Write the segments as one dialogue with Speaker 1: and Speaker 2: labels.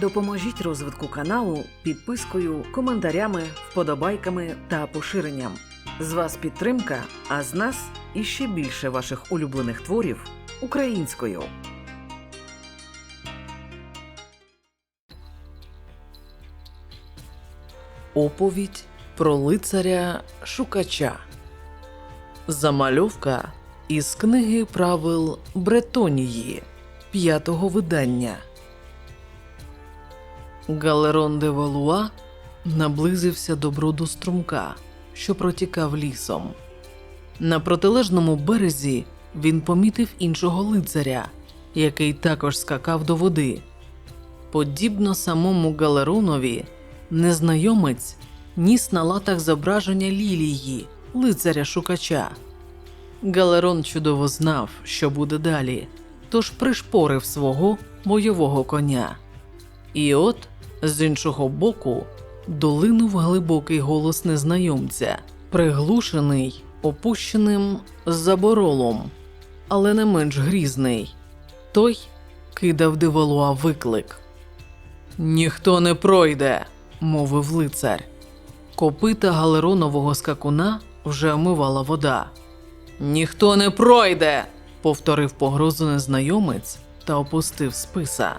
Speaker 1: Допоможіть розвитку каналу підпискою, коментарями, вподобайками та поширенням. З вас підтримка, а з нас іще більше ваших улюблених творів українською. Оповідь про лицаря Шукача. Замальовка із книги правил Бретонії п'ятого видання. Галерон де Валуа наблизився до броду струмка, що протікав лісом. На протилежному березі він помітив іншого лицаря, який також скакав до води. Подібно самому Галеронові, незнайомець ніс на латах зображення лілії, лицаря шукача. Галерон чудово знав, що буде далі, тож пришпорив свого бойового коня. І от з іншого боку долинув глибокий голос незнайомця, приглушений, опущеним заборолом, але не менш грізний. Той кидав Девалуа виклик. Ніхто не пройде, мовив лицар. Копита галеронового скакуна вже омивала вода. Ніхто не пройде, повторив погрозу незнайомець та опустив списа.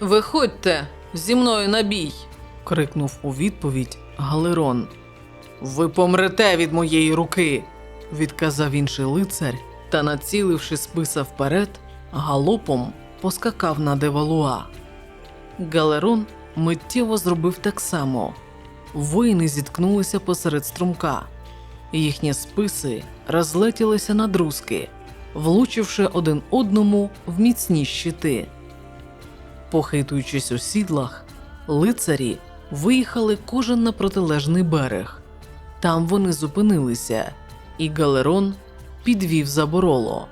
Speaker 1: Виходьте зі мною на бій. крикнув у відповідь Галерон. Ви помрете від моєї руки, відказав інший лицар та, націливши списа вперед, галопом поскакав на девалуа. Галерон миттєво зробив так само. Воїни зіткнулися посеред струмка. Їхні списи розлетілися на друзки, влучивши один одному в міцні щити. Похитуючись у сідлах, лицарі виїхали кожен на протилежний берег. Там вони зупинилися, і Галерон підвів забороло.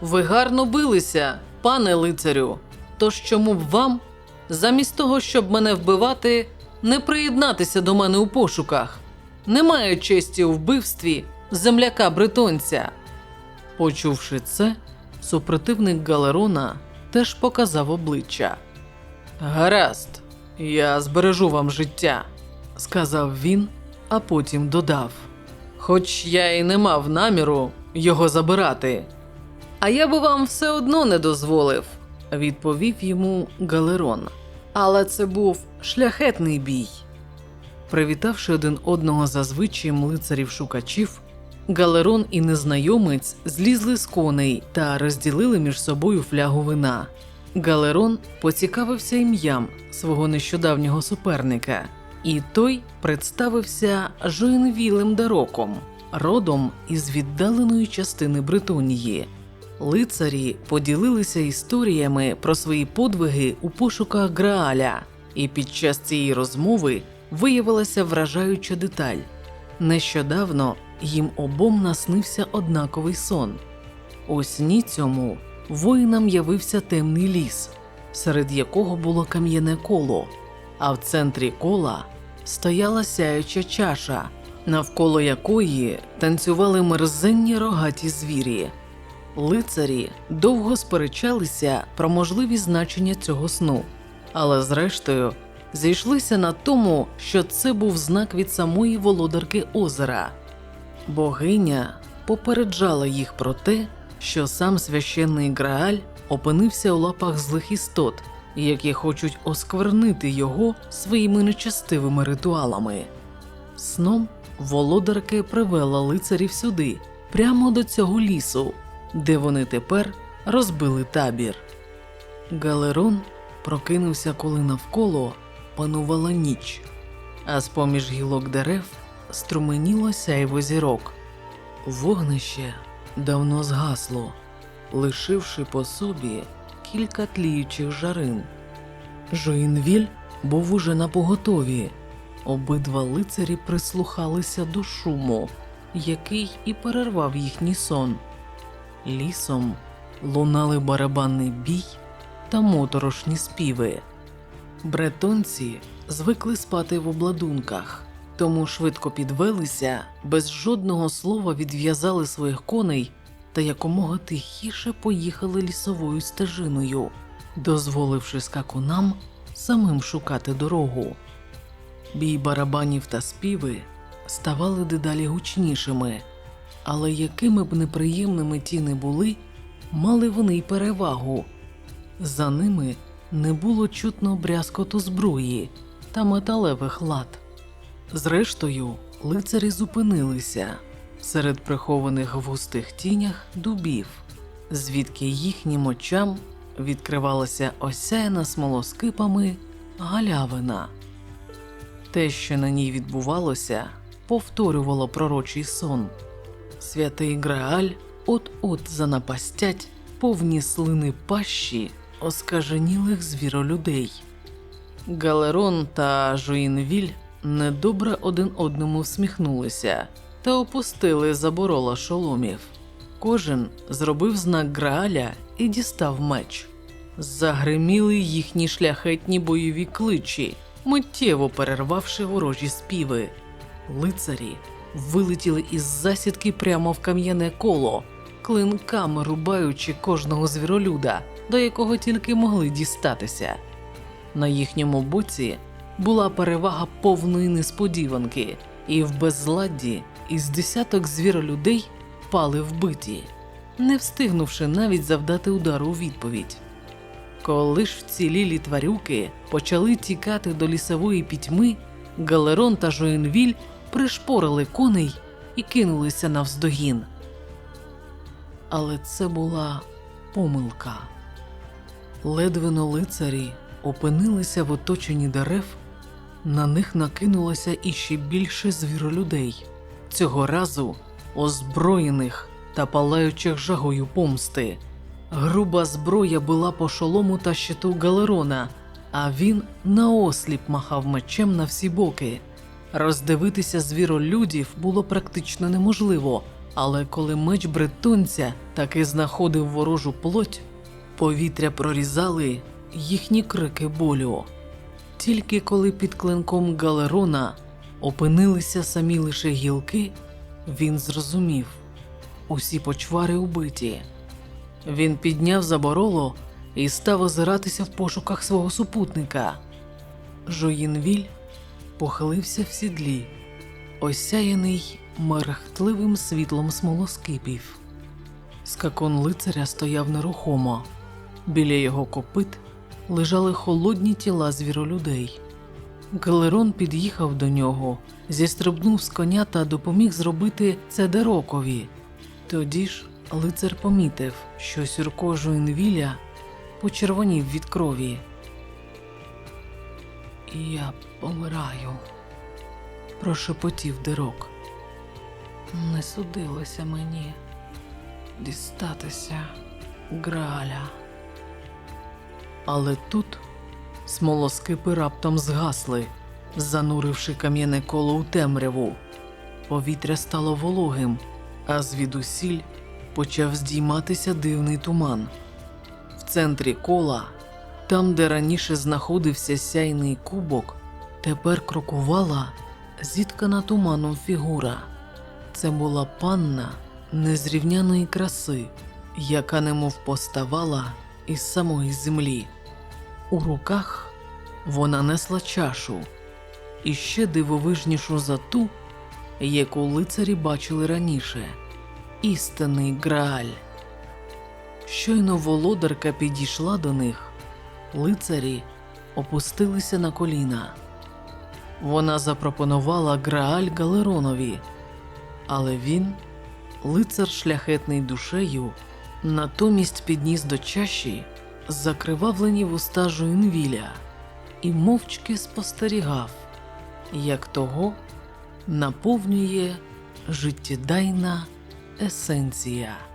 Speaker 1: Ви гарно билися, пане лицарю. Тож чому б вам, замість того, щоб мене вбивати, не приєднатися до мене у пошуках? Немає честі у вбивстві земляка бретонця. Почувши це, супротивник Галерона теж показав обличчя. Гаразд, я збережу вам життя, сказав він, а потім додав. Хоч я і не мав наміру його забирати. А я би вам все одно не дозволив, відповів йому Галерон. Але це був шляхетний бій. Привітавши один одного за звичаєм лицарів шукачів, Галерон і незнайомець злізли з коней та розділили між собою флягу вина. Галерон поцікавився ім'ям свого нещодавнього суперника, і той представився Жоїнвілем Дароком, родом із віддаленої частини Бретонії. Лицарі поділилися історіями про свої подвиги у пошуках Грааля, і під час цієї розмови виявилася вражаюча деталь. Нещодавно їм обом наснився однаковий сон. У сні цьому воїнам явився темний ліс, серед якого було кам'яне коло, а в центрі кола стояла сяюча чаша, навколо якої танцювали мерзенні рогаті звірі. Лицарі довго сперечалися про можливі значення цього сну, але зрештою зійшлися на тому, що це був знак від самої володарки озера. Богиня попереджала їх про те, що сам священний Грааль опинився у лапах злих істот, які хочуть осквернити його своїми нечестивими ритуалами. Сном володарки привела лицарів сюди, прямо до цього лісу, де вони тепер розбили табір. Галерон прокинувся, коли навколо панувала ніч, а з поміж гілок дерев струменіло сяйво зірок. Вогнище давно згасло, лишивши по собі кілька тліючих жарин. Жоїнвіль був уже на поготові. Обидва лицарі прислухалися до шуму, який і перервав їхній сон. Лісом лунали барабанний бій та моторошні співи. Бретонці звикли спати в обладунках, тому швидко підвелися, без жодного слова відв'язали своїх коней та якомога тихіше поїхали лісовою стежиною, дозволивши скакунам самим шукати дорогу. Бій барабанів та співи ставали дедалі гучнішими, але якими б неприємними ті не були, мали вони й перевагу. За ними не було чутно брязкоту зброї та металевих лад. Зрештою, лицарі зупинилися серед прихованих в густих тінях дубів, звідки їхнім очам відкривалася осяяна смолоскипами галявина. Те, що на ній відбувалося, повторювало пророчий сон. Святий Грааль от-от занапастять повні слини пащі оскаженілих звіролюдей. Галерон та Жуїнвіль недобре один одному всміхнулися та опустили заборола шоломів. Кожен зробив знак Грааля і дістав меч. Загриміли їхні шляхетні бойові кличі, миттєво перервавши ворожі співи. Лицарі вилетіли із засідки прямо в кам'яне коло, клинками рубаючи кожного звіролюда, до якого тільки могли дістатися. На їхньому боці була перевага повної несподіванки, і в безладді із десяток звіролюдей пали вбиті, не встигнувши навіть завдати удару у відповідь. Коли ж вцілілі тварюки почали тікати до лісової пітьми, Галерон та Жоїнвіль пришпорили коней і кинулися навздогін. Але це була помилка. Ледвино лицарі опинилися в оточенні дерев, на них накинулося іще більше звіролюдей, цього разу озброєних та палаючих жагою помсти. Груба зброя була по шолому та щиту Галерона, а він наосліп махав мечем на всі боки. Роздивитися звіролюдів було практично неможливо, але коли меч бретонця таки знаходив ворожу плоть, повітря прорізали їхні крики болю. Тільки коли під клинком Галерона опинилися самі лише гілки, він зрозумів усі почвари убиті. Він підняв забороло і став озиратися в пошуках свого супутника. Жоїнвіль похилився в сідлі, осяяний мерехтливим світлом смолоскипів. Скакон лицаря стояв нерухомо. Біля його копит лежали холодні тіла звіролюдей. Галерон під'їхав до нього, зістрибнув з коня та допоміг зробити це Дерокові. Тоді ж лицар помітив, що сюрко Жуінвіля почервонів від крові. Я помираю, прошепотів Дерок. Не судилося мені дістатися Граля. Але тут смолоскипи раптом згасли, зануривши кам'яне коло у темряву. Повітря стало вологим, а звідусіль почав здійматися дивний туман. В центрі кола, там, де раніше знаходився сяйний кубок, тепер крокувала зіткана туманом фігура. Це була панна незрівняної краси, яка немов поставала із самої землі. У руках вона несла чашу, і ще дивовижнішу за ту, яку лицарі бачили раніше істинний Грааль. Щойно володарка підійшла до них, лицарі опустилися на коліна. Вона запропонувала Грааль Галеронові, але він, лицар шляхетний душею, натомість підніс до чаші закривавлені вуста Жуінвіля і мовчки спостерігав, як того наповнює життєдайна есенція.